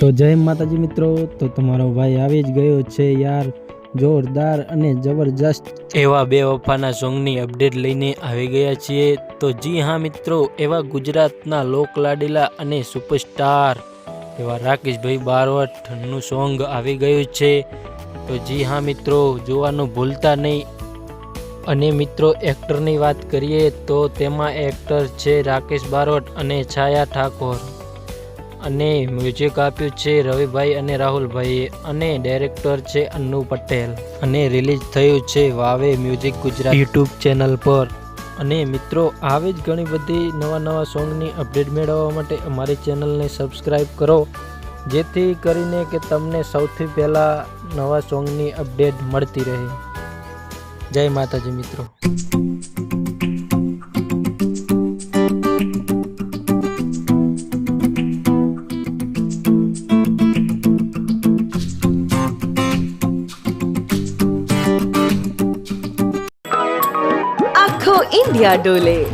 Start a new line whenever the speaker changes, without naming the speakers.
તો જય માતાજી મિત્રો તો તમારો ભાઈ આવી જ ગયો છે યાર. જોરદાર અને જબરજસ્ત. એવા બે વફાના સોંગની અપડેટ લઈને આવી ગયા છીએ. તો જી હા મિત્રો એવા ગુજરાતના લોકલાડીલા અને સુપરસ્ટાર એવા રાકેશભાઈ બારવટનું સોંગ આવી ગયું છે. તો જી હા મિત્રો જોવાનું ભૂલતા નહીં. અને મિત્રો એક્ટરની વાત કરીએ તો તેમાં એક્ટર છે રાકેશ બારોટ અને છાયા ઠાકોર. અને મ્યુઝિક આપ્યું છે રવિભાઈ અને રાહુલભાઈએ અને ડાયરેક્ટર છે અન્નુ પટેલ. અને રિલીઝ થયું છે વાવે મ્યુઝિક ગુજરાત યુટ્યુબ ચેનલ પર. અને મિત્રો આવી જ ઘણી બધી નવા નવા સોંગની અપડેટ મેળવવા માટે અમારી ચેનલને સબસ્ક્રાઈબ કરો. જેથી કરીને કે તમને સૌથી પહેલાં નવા સોંગની અપડેટ મળતી રહે. જય માતાજી મિત્રો.
આખો ઇન્ડિયા ડોલે.